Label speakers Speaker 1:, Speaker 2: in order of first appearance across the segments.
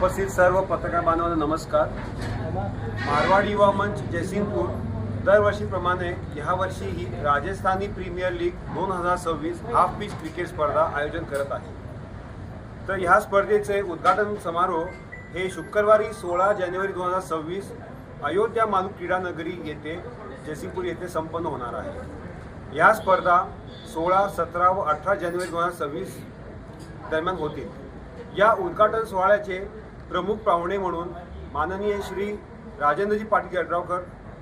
Speaker 1: उपस्थित सर्व पत्रकार बांधवांना नमस्कार. मारवाड युवा मंच जयसिंगपूर दरवर्षीप्रमाणे यावर्षीही राजस्थानी प्रीमियर लीग दोन हजार सव्वीस हाफ पिच क्रिकेट स्पर्धा आयोजन करत आहे. तर ह्या स्पर्धेचे उद्घाटन समारोह हे शुक्रवारी सोळा जानेवारी दोन हजार सव्वीस अयोध्या मालू क्रीडा नगरी येथे जयसिंगपूर येथे संपन्न होणार आहे. या स्पर्धा सोळा सतरा व अठरा जानेवारी दोन हजार सव्वीस दरम्यान होतील. या उद्घाटन सोहळ्याचे प्रमुख पाहुणे म्हणून माननीय श्री राजेंद्रजी पाटील यड्रावकर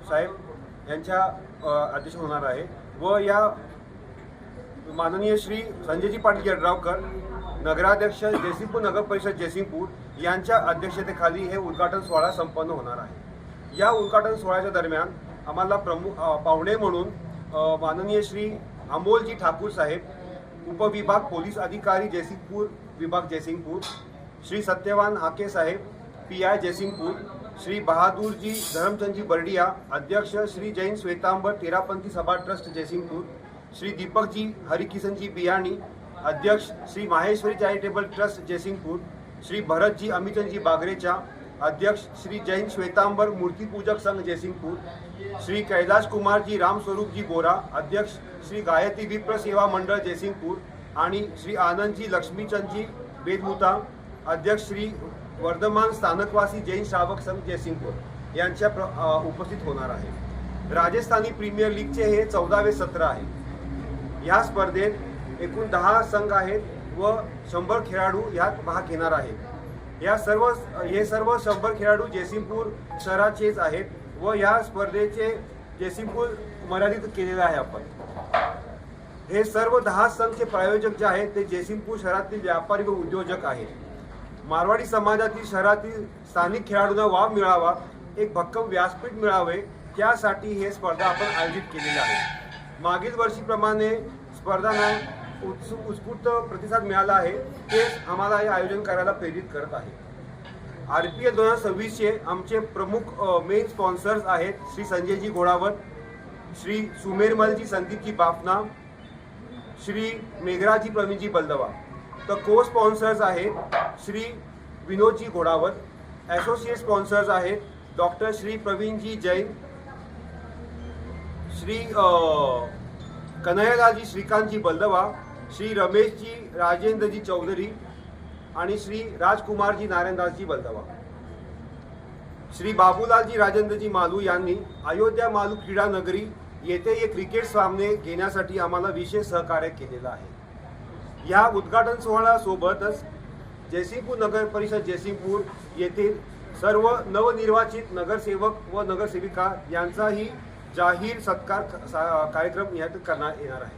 Speaker 1: साहेब यांच्या अध्यक्ष होणार आहे व या माननीय श्री संजयजी पाटील यड्रावकर नगराध्यक्ष जयसिंगपूर नगर परिषद जयसिंगपूर यांच्या अध्यक्षतेखाली हे उद्घाटन सोहळा संपन्न होणार आहे. या उद्घाटन सोहळ्याच्या दरम्यान आम्हाला प्रमुख पाहुणे म्हणून माननीय श्री अमोलजी ठाकूर साहेब उपविभाग पोलीस अधिकारी जयसिंगपूर विभाग जयसिंगपूर श्री सत्यवान हाके साहेब पी आय जयसिंगपूर श्री बहादूरजी धरमचंदजी बर्डिया अध्यक्ष श्री जैन श्वेतांबर तेरापंथी सभा ट्रस्ट जयसिंगपूर श्री दीपकजी हरिकिशनजी बियाणी अध्यक्ष श्री माहेश्वरी चॅरिटेबल ट्रस्ट जयसिंगपूर श्री भरतजी अमितनजी बागरेचा अध्यक्ष श्री जैन श्वेतांबर मूर्तिपूजक संघ जयसिंगपूर श्री कैलाश कुमारजी रामस्वरूपजी बोरा अध्यक्ष श्री गायत्री विप्र सेवा मंडळ जयसिंगपूर आणि श्री आनंदजी लक्ष्मीचंदजी बेदमुता अध्यक्ष श्री वर्धमान स्थानकवासी जैन श्रावक संघ जयसिंगपूर यांच्या प्र- उपस्थित होणार आहे राजस्थानी प्रीमियर लीगचे हे चौदावे सत्र आहे. या स्पर्धेत एकूण दहा संघ आहेत व शंभर खेळाडू यात भाग घेणार आहेत. या सर्व हे सर्व शंभर खेळाडू जयसिंगपूर शहराचेच आहेत व या स्पर्धेचे जयसिंगपूर मर्यादित केलेले आहे आपण. हे सर्व दहा संघचे प्रायोजक जे आहेत ते जयसिंगपूर शहरातील व्यापारी व उद्योजक आहेत. मारवाडी समाजातील शहरातील स्थानिक खेळाडूंना वाव मिळावा एक भक्कम व्यासपीठ मिळावे त्यासाठी हे स्पर्धा आपण आयोजित केलेली आहे. मागील वर्षीप्रमाणे स्पर्धांना उत्सुक उत्स्फूर्त प्रतिसाद मिळाला आहे तेच आम्हाला हे आयोजन करायला प्रेरित करत आहे. आर पी एल दोन हजार सव्वीसचे आमचे प्रमुख मेन स्पॉन्सर्स आहेत श्री संजयजी घोडावत श्री सुमेरमलजी संदीपजी बाफना श्री मेघराजी प्रवीणजी बलदवा. तर को स्पॉन्सर्स आहेत श्री विनोदजी घोडावत ॲसोसिएट स्पॉन्सर्स आहेत डॉक्टर श्री प्रवीणजी जैन श्री कन्हैयालालजी श्रीकांतजी बलदवा श्री रमेशजी राजेंद्रजी चौधरी आणि श्री राजकुमारजी नारायणदासजी बलदवा. श्री बाबूलालजी राजेंद्रजी मालू यांनी अयोध्या मालू क्रीडा नगरी येथे हे क्रिकेट सामने घेण्यासाठी आम्हाला विशेष सहकार्य केलेलं आहे. या उद्घाटन सोहळ्यासोबतच जयसिंगपूर नगर परिषद जयसिंगपूर येथील सर्व नवनिर्वाचित नगरसेवक व नगरसेविका यांचाही जाहीर सत्कार सा- कार्यक्रम यात करण्यात येणार आहे.